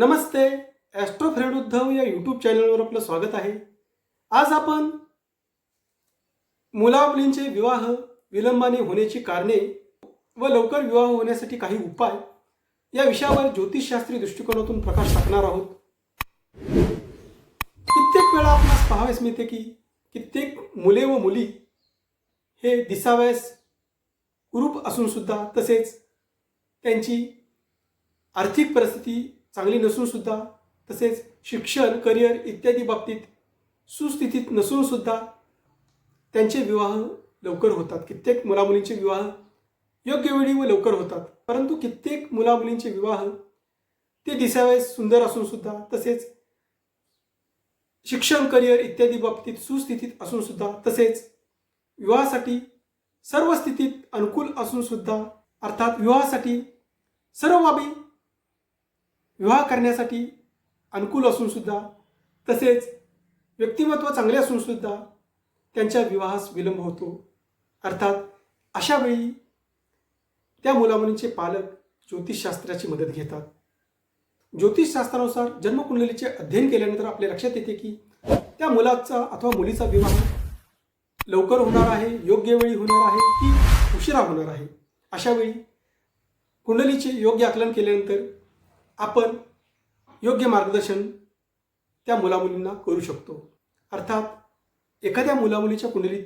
नमस्ते Austro friend Uddhav या YouTube चॅनलवर आपलं स्वागत आहे. आज आपण मुलामुलींचे विवाह विलंबाने होण्याची कारणे व लवकर विवाह होण्यासाठी काही उपाय या विषयावर ज्योतिषशास्त्री दृष्टिकोनातून प्रकाश टाकणार आहोत. कित्येक वेळा आपणास पाहावेस मिळते की कित्येक मुले व मुली हे दिसावयास कुरूप असूनसुद्धा तसेच त्यांची आर्थिक परिस्थिती चांगली नसूनसुद्धा तसेच शिक्षण करिअर इत्यादी बाबतीत सुस्थितीत नसूनसुद्धा त्यांचे विवाह लवकर होतात. कित्येक मुलामुलींचे विवाह योग्य वेळी व लवकर होतात. परंतु कित्येक मुलामुलींचे विवाह ते दिसावयास सुंदर असूनसुद्धा तसेच शिक्षण करिअर इत्यादी बाबतीत सुस्थितीत असून सुद्धा तसेच विवाहासाठी सर्व स्थितीत अनुकूल असून सुद्धा अर्थात विवाहासाठी सर्व बाबी विवाह करण्यासाठी अनुकूल असून सुद्धा तसेच व्यक्तिमत्व चांगले असून सुद्धा त्यांच्या विवाहास विलंब होतो. अर्थात अशा वेळी त्या मुलामुलींचे पालक ज्योतिषशास्त्राची मदत घेतात. ज्योतिषशास्त्रानुसार जन्मकुंडलीचे अध्ययन केल्यानंतर आपल्या लक्षात येते की त्या मुलाचा अथवा मुलीचा विवाह लवकर होणार आहे योग्य वेळी होणार आहे की उशिरा होणार आहे. अशा वेळी कुंडलीचे योग्य आकलन केल्यानंतर आपण योग्य मार्गदर्शन त्या मुलामुलींना करू शकतो. अर्थात एखाद्या मुलामुलीच्या कुंडलीत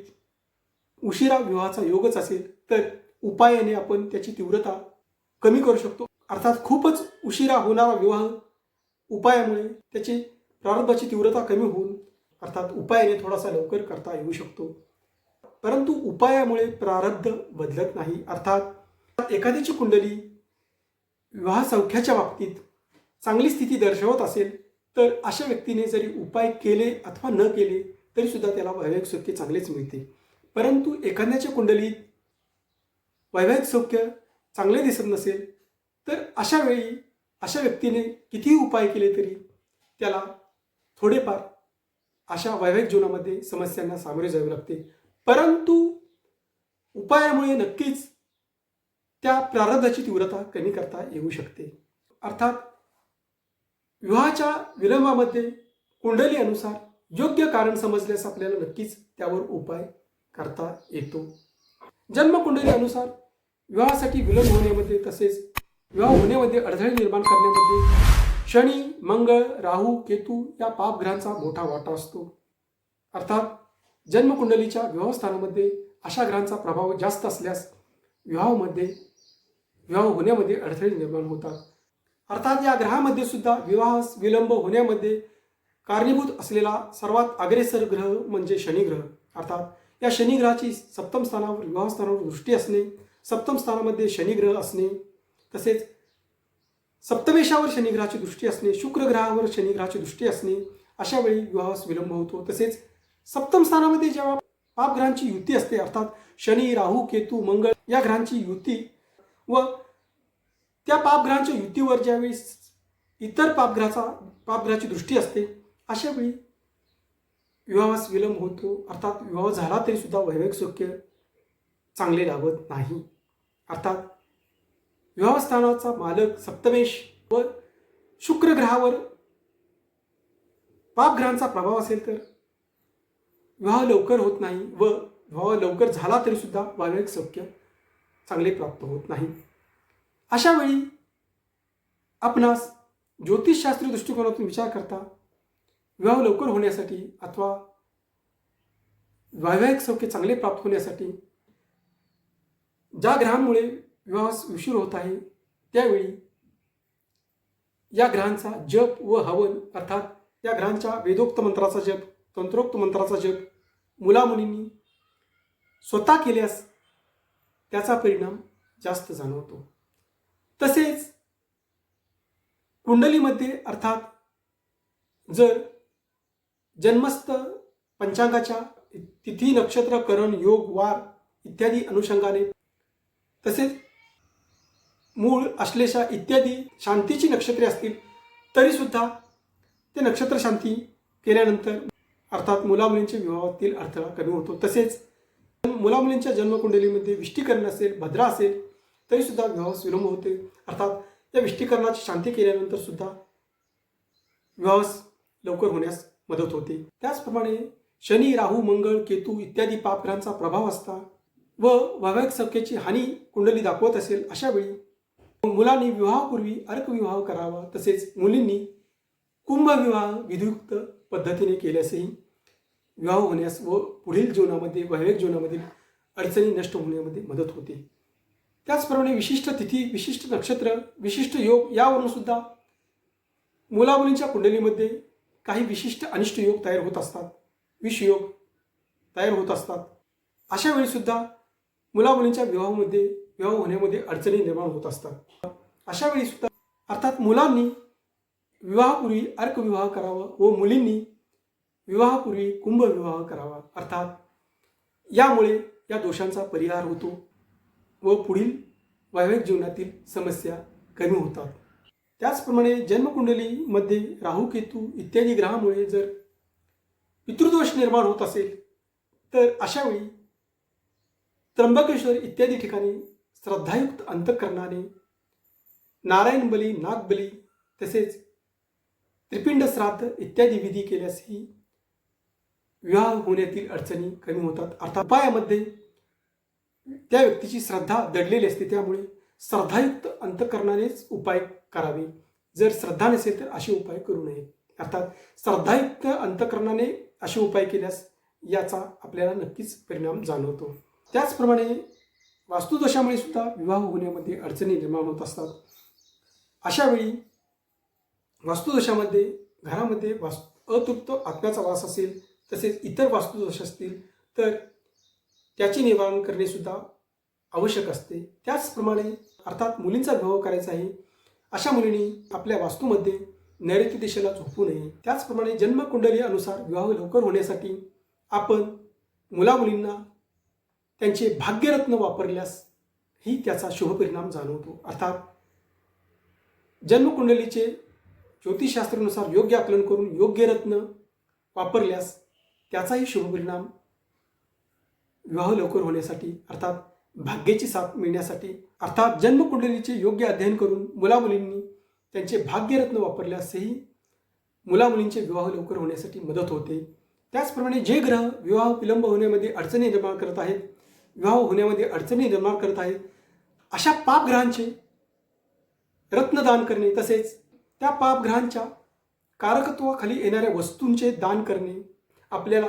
उशिरा विवाहाचा योगच असेल तर उपायाने आपण त्याची तीव्रता कमी करू शकतो. अर्थात खूपच उशिरा होणारा विवाह उपायामुळे त्याची प्रारंभाची तीव्रता कमी होऊन अर्थात उपायाने थोडासा लवकर करता येऊ शकतो. परंतु उपायामुळे प्रारब्ध बदलत नाही. अर्थात एखाद्याची कुंडली विवाह सौख्याच्या बाबतीत चांगली स्थिती दर्शवत असेल तर अशा व्यक्तीने जरी उपाय केले अथवा न केले तरीसुद्धा त्याला वैवाहिक सौख्य चांगलेच मिळते. परंतु एखाद्याच्या कुंडलीत वैवाहिक सौख्य चांगले दिसत नसेल तर अशा वेळी अशा व्यक्तीने कितीही उपाय केले तरी त्याला थोडेफार अशा वैवाहिक जीवनामध्ये समस्यांना सामोरे जावे लागते. परंतु उपायामुळे नक्कीच त्या प्रारब्धाची तीव्रता कमी करता येऊ शकते. अर्थात विवाहाच्या विलंबामध्ये कुंडली अनुसार योग्य कारण समजल्यास आपल्याला नक्कीच त्यावर उपाय करता येतो. जन्मकुंडली अनुसार विवाहासाठी विलंब होण्यामध्ये तसेच विवाह होण्यामध्ये अडथळे निर्माण करण्यामध्ये शनी मंगळ राहू केतू या पापग्रहांचा मोठा वाटा असतो. अर्थात जन्मकुंडलीच्या विवाहस्थानामध्ये अशा ग्रहांचा प्रभाव जास्त असल्यास विवाहामध्ये विवाह होण्यामध्ये अडथळे निर्माण होतात. अर्थात या ग्रहामध्ये सुद्धा विवाह विलंब होण्यामध्ये कारणीभूत असलेला सर्वात अग्रेसर ग्रह म्हणजे शनिग्रह अर्थात या शनिग्रहाची सप्तम स्थानावर विवाह स्थानावर दृष्टी असणे सप्तम स्थानामध्ये शनिग्रह असणे तसेच सप्तमेशावर शनिग्रहाची दृष्टी असणे शुक्र ग्रहावर शनिग्रहाची दृष्टी असणे अशा वेळी विवाहास विलंब होतो. तसेच सप्तम स्थानामध्ये जेव्हा पापग्रहांची युती असते अर्थात शनी राहू केतू मंगळ या ग्रहांची युती व त्या पापग्रहांच्या युतीवर ज्यावेळी इतर पापग्रहाचा पापग्रहाची दृष्टी असते अशा वेळी विवाहास विलंब होतो. अर्थात विवाह झाला तरी सुद्धा वैवाहिक सौख्य चांगले लाभत नाही. अर्थात विवाहस्थानाचा मालक सप्तमेश व शुक्र ग्रहावर पापग्रहांचा प्रभाव असेल तर विवाह लवकर होत नाही व विवाह लवकर झाला तरी सुद्धा वैवाहिक सौख्य चांगले प्राप्त होत नाही. अशा वेळी आपणास ज्योतिषशास्त्रीय दृष्टिकोनातून विचार करता विवाह लवकर होण्यासाठी अथवा वैवाहिक सौख्य चांगले प्राप्त होण्यासाठी ज्या ग्रहांमुळे विवाहास उशीर होत आहे त्यावेळी या ग्रहांचा जप व हवन अर्थात या ग्रहांच्या वेदोक्त मंत्राचा जप तंत्रोक्त मंत्राचा जप मुलामुलींनी स्वतः केल्यास त्याचा परिणाम जास्त जाणवतो. तसेच कुंडलीमध्ये अर्थात जर जन्मस्थ पंचांगाच्या तिथी नक्षत्र करण योग वार इत्यादी अनुषंगाने तसेच मूळ अश्लेषा इत्यादी शांतीची नक्षत्रे असतील तरीसुद्धा ते नक्षत्र शांती केल्यानंतर अर्थात मुलामुलींच्या विवाहातील अडथळा कमी होतो. तसेच मुलामुलींच्या जन्मकुंडलीमध्ये विष्टीकरण असेल भद्रा असेल तरीसुद्धा विवाहास विलंब होते. अर्थात त्या विष्टीकरणाची शांती केल्यानंतर सुद्धा विवाहस लवकर होण्यास मदत होते. त्याचप्रमाणे शनी राहू मंगळ केतू इत्यादी पापग्रहांचा प्रभाव असता व वैवाहिक संख्येची हानी कुंडली दाखवत असेल अशा वेळी मुलांनी विवाहापूर्वी अर्कविवाह करावा तसेच मुलींनी कुंभविवाह विधियुक्त पद्धतीने केल्यासही विवाह होण्यास व पुढील जीवनामध्ये वैवाहिक जीवनामध्ये अडचणी नष्ट होण्यामध्ये मदत होते. त्याचप्रमाणे विशिष्ट तिथी विशिष्ट नक्षत्र विशिष्ट योग यावरून सुद्धा मुलामुलींच्या कुंडलीमध्ये काही विशिष्ट अनिष्ट योग तयार होत असतात. विषयोग तयार होत असतात. अशा वेळीसुद्धा मुलामुलींच्या विवाहामध्ये विवाह होण्यामध्ये अडचणी निर्माण होत असतात. अशा वेळीसुद्धा अर्थात मुलांनी विवाहापूर्वी अर्कविवाह करावा व मुलींनी विवाहापूर्वी कुंभविवाह करावा. अर्थात यामुळे या दोषांचा परिहार होतो व पुढील वैवाहिक जीवनातील समस्या कमी होतात. त्याचप्रमाणे जन्मकुंडलीमध्ये राहू केतू इत्यादी ग्रहामुळे जर पितृदोष निर्माण होत असेल तर अशावेळी त्र्यंबकेश्वर इत्यादी ठिकाणी श्रद्धायुक्त अंतकरणाने नारायण बली नागबली तसेच त्रिपिंड श्राद्ध इत्यादी विधी केल्यासही विवाह होण्यातील अडचणी कमी होतात. अर्थात उपायामध्ये त्या व्यक्तीची श्रद्धा दडलेली असते. त्यामुळे श्रद्धायुक्त अंतकरणानेच उपाय करावे. जर श्रद्धा नसेल तर असे उपाय करू नये. अर्थात श्रद्धायुक्त अंतकरणाने असे उपाय केल्यास याचा आपल्याला नक्कीच परिणाम जाणवतो. त्याचप्रमाणे वास्तुदोषामुळे सुद्धा विवाह होण्यामध्ये अडचणी निर्माण होत असतात. अशा वेळी वास्तुदोषामध्ये घरामध्ये वास अतृप्त आत्म्याचा वास असेल तसेच इतर वास्तुदोष असतील तर त्याचे निवारण करणे सुद्धा आवश्यक असते. त्याचप्रमाणे अर्थात मुलींचा विवाह करायचा आहे अशा मुलींनी आपल्या वास्तूमध्ये नैऋत्य दिशेला झोपू नये. त्याचप्रमाणे जन्मकुंडली अनुसार विवाह लवकर होण्यासाठी आपण मुलामुलींना त्यांचे भाग्यरत्न वापरल्यास ही त्याचा शुभपरिणाम जाणवतो. अर्थात जन्मकुंडलीचे ज्योतिषशास्त्रानुसार योग्य आकलन करून योग्य रत्न वापरल्यास त्याचाही शुभपरिणाम विवाह लवकर होण्यासाठी अर्थात भाग्याची साथ मिळण्यासाठी अर्थात जन्मकुंडलीचे योग्य अध्ययन करून मुलामुलींनी त्यांचे भाग्यरत्न वापरल्यासही मुलामुलींचे विवाह लवकर होण्यासाठी मदत होते. त्याचप्रमाणे जे ग्रह विवाह विलंब होण्यामध्ये अडचणी निर्माण करत आहेत विवाह होण्यामध्ये अडचणी निर्माण करत आहेत अशा पापग्रहांचे रत्नदान करणे तसेच त्या पापग्रहांच्या कारकत्वाखाली येणाऱ्या वस्तूंचे दान करणे आपल्याला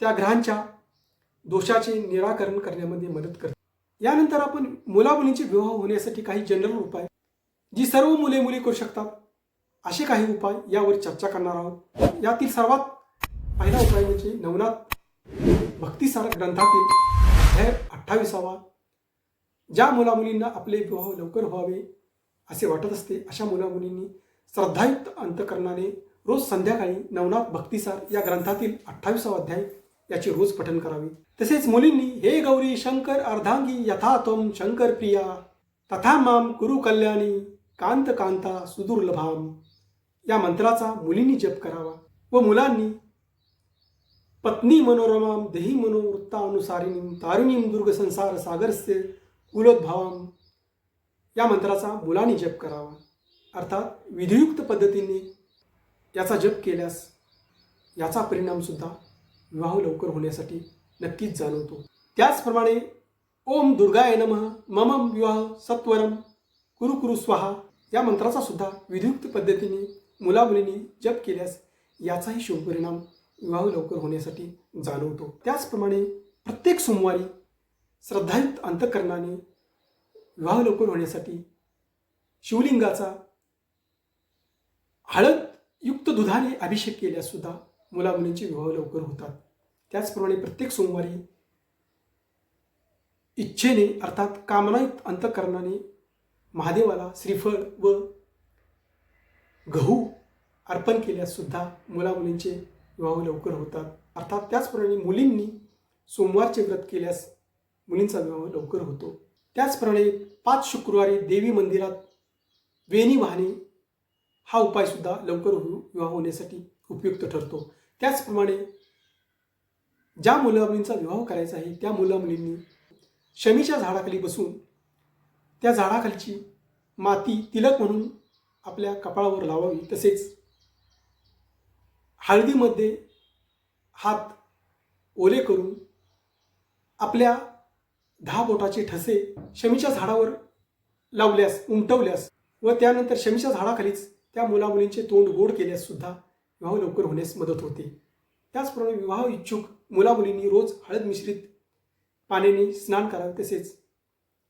त्या ग्रहांच्या दोषाचे निराकरण करण्यामध्ये मदत करते. यानंतर आपण मुलामुलींचे विवाह होण्यासाठी काही जनरल उपाय जी सर्व मुले मुली करू शकतात असे काही उपाय यावर चर्चा करणार आहोत. यातील सर्वात पहिला उपाय म्हणजे नवनाथ भक्तिसार ग्रंथातील अध्याय अठ्ठावीसावा ज्या मुलामुलींना आपले विवाह लवकर व्हावे असे वाटत असते अशा मुलामुलींनी श्रद्धायुक्त अंतकरणाने रोज संध्याकाळी नवनाथ भक्तिसार या ग्रंथातील अठ्ठावीसावा अध्याय याचे रोज पठन करावे. तसेच मुलींनी हे गौरी शंकर अर्धांगी यथा त्वम शंकर प्रिया तथा माम कुरु कल्याणी कांत कांता सुदुर्लभाम या मंत्राचा मुलींनी जप करावा व मुलांनी पत्नी मनोरमाम देही मनोवृत्तानुसारिणीम तारुणीम दुर्ग संसार सागरस्य कुलोद्भावम. या मंत्राचा मुलांनी जप करावा. अर्थात विधियुक्त पद्धतीने याचा जप केल्यास याचा परिणामसुद्धा विवाह लवकर होण्यासाठी नक्कीच जाणवतो. त्याचप्रमाणे ओम दुर्गाय नमः मम विवाह सत्वरम कुरु कुरु स्वाहा या मंत्राचा सुद्धा विधियुक्त पद्धतीने मुलामुलींनी जप केल्यास याचाही शुभपरिणाम विवाह लवकर होण्यासाठी जाणवतो. त्याचप्रमाणे प्रत्येक सोमवारी श्रद्धायुक्त अंतकरणाने विवाह लवकर होण्यासाठी शिवलिंगाचा हळद युक्त दुधाने अभिषेक केल्याससुद्धा मुला मुलामुलींचे विवाह लवकर होतात. त्याचप्रमाणे प्रत्येक सोमवारी इच्छेने अर्थात कामनायुक्त अंतकरणाने महादेवाला श्रीफळ व गहू अर्पण केल्याससुद्धा मुलामुलींचे विवाह लवकर होतात. अर्थात त्याचप्रमाणे मुलींनी सोमवारचे व्रत केल्यास मुलींचा विवाह लवकर होतो. त्याचप्रमाणे पाच शुक्रवारी देवी मंदिरात वेणी वाहने हा उपायसुद्धा लवकर हो विवाह होण्यासाठी उपयुक्त ठरतो. त्याचप्रमाणे ज्या मुला मुलींचा विवाह करायचा आहे त्या मुला मुलींनी शमीच्या झाडाखाली बसून त्या झाडाखालची माती तिलक म्हणून आपल्या कपाळावर लावावी. तसेच हळदीमध्ये हात ओले करून आपल्या दहा बोटाचे ठसे शमीच्या झाडावर लावल्यास उमटवल्यास व त्यानंतर शमीच्या झाडाखालीच त्या मुलामुलींचे तोंड गोड केल्यास सुद्धा विवाह लवकर होण्यास मदत होते. त्याचप्रमाणे विवाह इच्छुक मुलामुलींनी रोज हळद मिश्रित पाण्याने स्नान करावे तसेच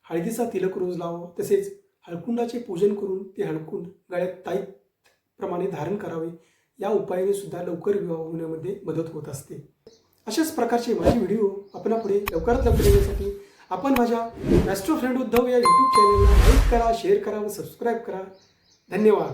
हळदीचा तिलक रोज लावावं तसेच हळकुंडाचे पूजन करून ते हळकुंड गळ्यात ताईत प्रमाणे धारण करावे या उपायाने सुद्धा लवकर विवाह होण्यामध्ये मदत होत असते. अशाच प्रकारचे माझे व्हिडिओ आपणापुढे लवकरात लवकर येण्यासाठी आपण माझ्या राष्ट्र फ्रेंड उद्धव या यूट्यूब चॅनलला लाईक करा शेअर करा व सबस्क्राईब करा. धन्यवाद.